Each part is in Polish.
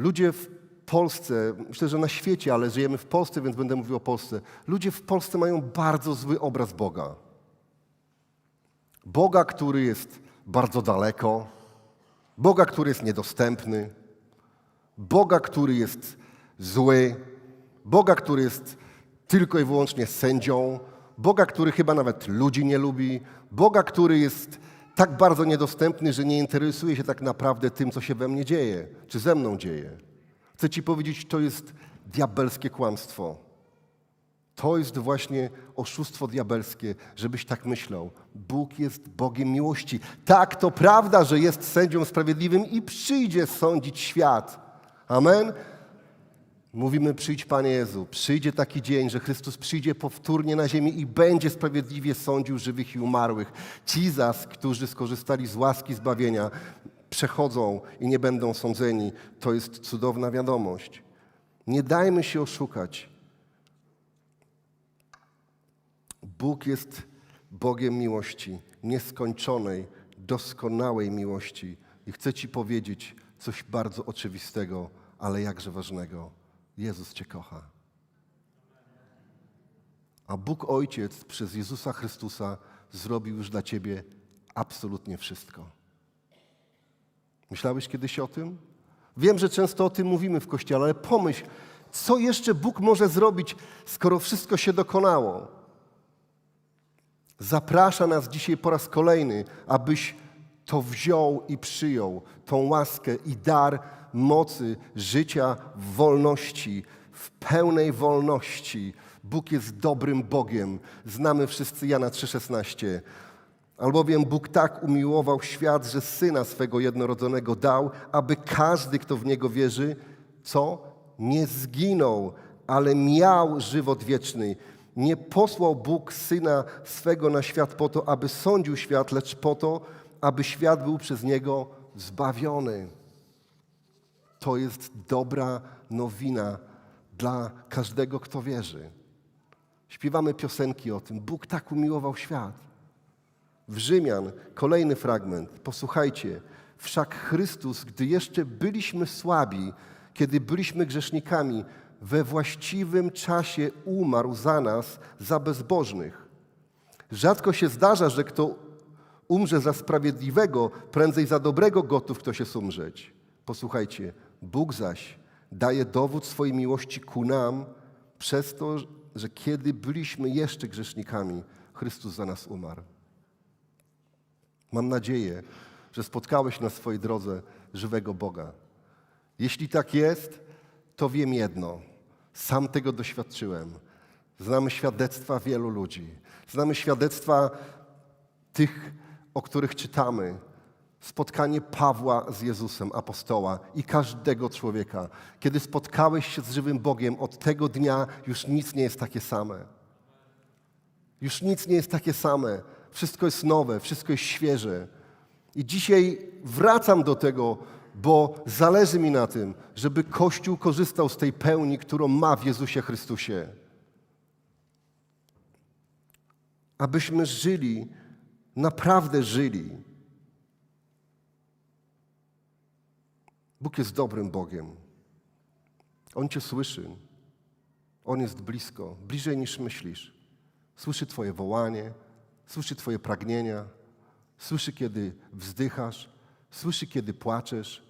Ludzie w Polsce, myślę, że na świecie, ale żyjemy w Polsce, więc będę mówił o Polsce. Ludzie w Polsce mają bardzo zły obraz Boga. Boga, który jest bardzo daleko, Boga, który jest niedostępny, Boga, który jest zły, Boga, który jest tylko i wyłącznie sędzią, Boga, który chyba nawet ludzi nie lubi, Boga, który jest tak bardzo niedostępny, że nie interesuje się tak naprawdę tym, co się we mnie dzieje, czy ze mną dzieje. Chcę Ci powiedzieć, to jest diabelskie kłamstwo. To jest właśnie oszustwo diabelskie, żebyś tak myślał. Bóg jest Bogiem miłości. Tak, to prawda, że jest sędzią sprawiedliwym i przyjdzie sądzić świat. Amen. Mówimy, przyjdź Panie Jezu, przyjdzie taki dzień, że Chrystus przyjdzie powtórnie na ziemię i będzie sprawiedliwie sądził żywych i umarłych. Ci którzy skorzystali z łaski zbawienia, przechodzą i nie będą sądzeni. To jest cudowna wiadomość. Nie dajmy się oszukać. Bóg jest Bogiem miłości, nieskończonej, doskonałej miłości. I chcę Ci powiedzieć coś bardzo oczywistego, ale jakże ważnego. Jezus Cię kocha. A Bóg Ojciec przez Jezusa Chrystusa zrobił już dla Ciebie absolutnie wszystko. Myślałeś kiedyś o tym? Wiem, że często o tym mówimy w Kościele, ale pomyśl, co jeszcze Bóg może zrobić, skoro wszystko się dokonało? Zaprasza nas dzisiaj po raz kolejny, abyś to wziął i przyjął, tą łaskę i dar mocy życia w wolności, w pełnej wolności. Bóg jest dobrym Bogiem. Znamy wszyscy Jana 3,16. Albowiem Bóg tak umiłował świat, że Syna swego jednorodzonego dał, aby każdy, kto w Niego wierzy, co? Nie zginął, ale miał żywot wieczny. Nie posłał Bóg Syna swego na świat po to, aby sądził świat, lecz po to, aby świat był przez Niego zbawiony. To jest dobra nowina dla każdego, kto wierzy. Śpiewamy piosenki o tym. Bóg tak umiłował świat. W Rzymian kolejny fragment. Posłuchajcie. Wszak Chrystus, gdy jeszcze byliśmy słabi, kiedy byliśmy grzesznikami, we właściwym czasie umarł za nas, za bezbożnych. Rzadko się zdarza, że kto umrze za sprawiedliwego, prędzej za dobrego gotów ktoś jest umrzeć. Posłuchajcie, Bóg zaś daje dowód swojej miłości ku nam przez to, że kiedy byliśmy jeszcze grzesznikami, Chrystus za nas umarł. Mam nadzieję, że spotkałeś na swojej drodze żywego Boga. Jeśli tak jest, to wiem jedno. Sam tego doświadczyłem. Znamy świadectwa wielu ludzi. Znamy świadectwa tych, o których czytamy. Spotkanie Pawła z Jezusem, apostoła i każdego człowieka. Kiedy spotkałeś się z żywym Bogiem, od tego dnia już nic nie jest takie same. Już nic nie jest takie same. Wszystko jest nowe, wszystko jest świeże. I dzisiaj wracam do tego, bo zależy mi na tym, żeby Kościół korzystał z tej pełni, którą ma w Jezusie Chrystusie. Abyśmy żyli, naprawdę żyli. Bóg jest dobrym Bogiem. On Cię słyszy. On jest blisko, bliżej niż myślisz. Słyszy Twoje wołanie, słyszy Twoje pragnienia, słyszy, kiedy wzdychasz, słyszy, kiedy płaczesz,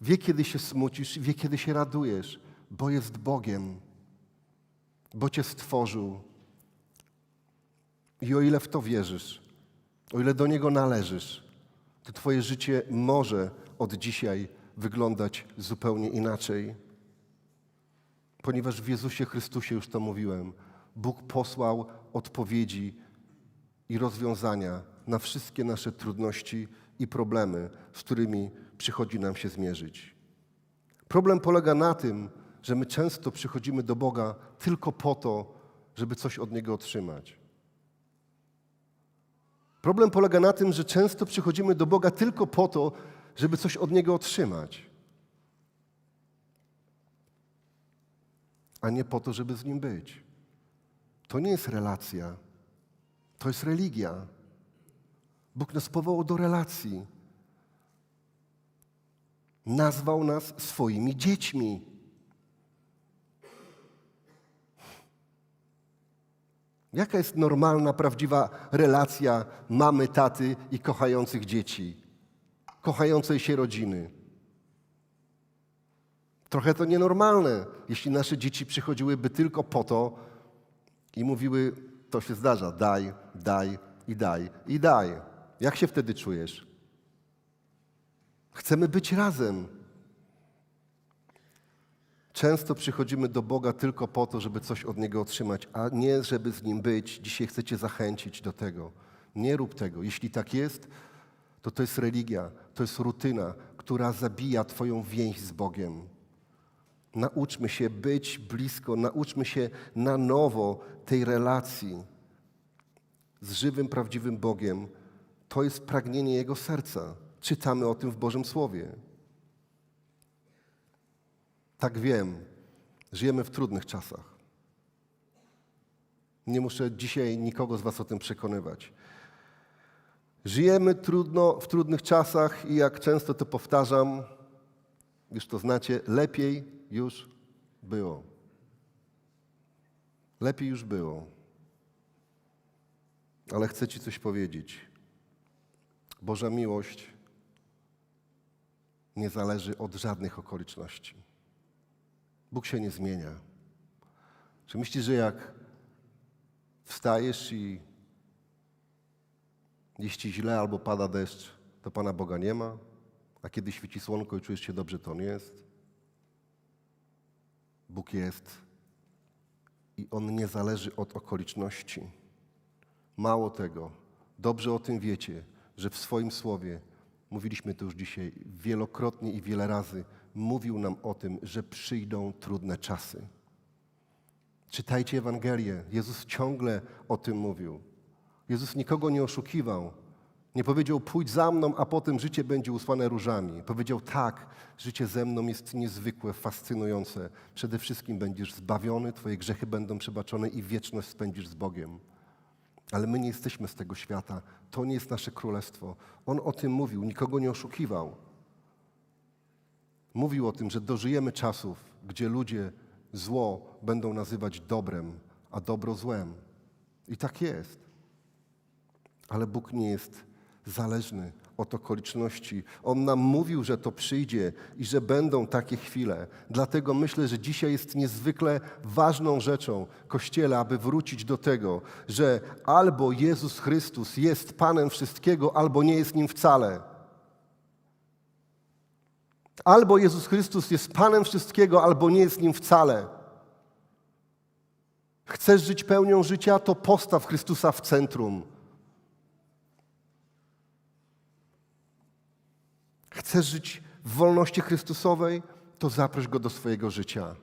wie, kiedy się smucisz, wie, kiedy się radujesz, bo jest Bogiem, bo Cię stworzył. I o ile w to wierzysz, o ile do Niego należysz, to Twoje życie może od dzisiaj wyglądać zupełnie inaczej. Ponieważ w Jezusie Chrystusie, już to mówiłem, Bóg posłał odpowiedzi i rozwiązania na wszystkie nasze trudności i problemy, z którymi przychodzi nam się zmierzyć. Problem polega na tym, że my często przychodzimy do Boga tylko po to, żeby coś od Niego otrzymać. Problem polega na tym, że często przychodzimy do Boga tylko po to, żeby coś od Niego otrzymać, a nie po to, żeby z Nim być. To nie jest relacja, to jest religia. Bóg nas powołał do relacji. Nazwał nas swoimi dziećmi. Jaka jest normalna, prawdziwa relacja mamy, taty i kochających dzieci, kochającej się rodziny? Trochę to nienormalne, jeśli nasze dzieci przychodziłyby tylko po to i mówiły, to się zdarza, daj, daj i daj i daj. Jak się wtedy czujesz? Chcemy być razem. Często przychodzimy do Boga tylko po to, żeby coś od Niego otrzymać, a nie żeby z Nim być. Dzisiaj chcecie zachęcić do tego. Nie rób tego. Jeśli tak jest, to to jest religia, to jest rutyna, która zabija Twoją więź z Bogiem. Nauczmy się być blisko, nauczmy się na nowo tej relacji z żywym, prawdziwym Bogiem. To jest pragnienie Jego serca. Czytamy o tym w Bożym Słowie. Tak wiem, żyjemy w trudnych czasach. Nie muszę dzisiaj nikogo z Was o tym przekonywać. Żyjemy trudno, w trudnych czasach i jak często to powtarzam, już to znacie, lepiej już było. Lepiej już było. Ale chcę Ci coś powiedzieć. Boża miłość nie zależy od żadnych okoliczności. Bóg się nie zmienia. Czy myślisz, że jak wstajesz i jest ci źle albo pada deszcz, to Pana Boga nie ma? A kiedy świeci słonko i czujesz się dobrze, to on jest? Bóg jest i On nie zależy od okoliczności. Mało tego, dobrze o tym wiecie, że w swoim słowie, mówiliśmy to już dzisiaj wielokrotnie i wiele razy, mówił nam o tym, że przyjdą trudne czasy. Czytajcie Ewangelię. Jezus ciągle o tym mówił. Jezus nikogo nie oszukiwał. Nie powiedział, pójdź za mną, a potem życie będzie usłane różami. Powiedział, tak, życie ze mną jest niezwykłe, fascynujące. Przede wszystkim będziesz zbawiony, twoje grzechy będą przebaczone i wieczność spędzisz z Bogiem. Ale my nie jesteśmy z tego świata. To nie jest nasze królestwo. On o tym mówił, nikogo nie oszukiwał. Mówił o tym, że dożyjemy czasów, gdzie ludzie zło będą nazywać dobrem, a dobro złem. I tak jest. Ale Bóg nie jest zależny od okoliczności. On nam mówił, że to przyjdzie i że będą takie chwile. Dlatego myślę, że dzisiaj jest niezwykle ważną rzeczą Kościele, aby wrócić do tego, że albo Jezus Chrystus jest Panem wszystkiego, albo nie jest Nim wcale. Albo Jezus Chrystus jest Panem wszystkiego, albo nie jest Nim wcale. Chcesz żyć pełnią życia, to postaw Chrystusa w centrum. Chcesz żyć w wolności Chrystusowej, to zaproś Go do swojego życia.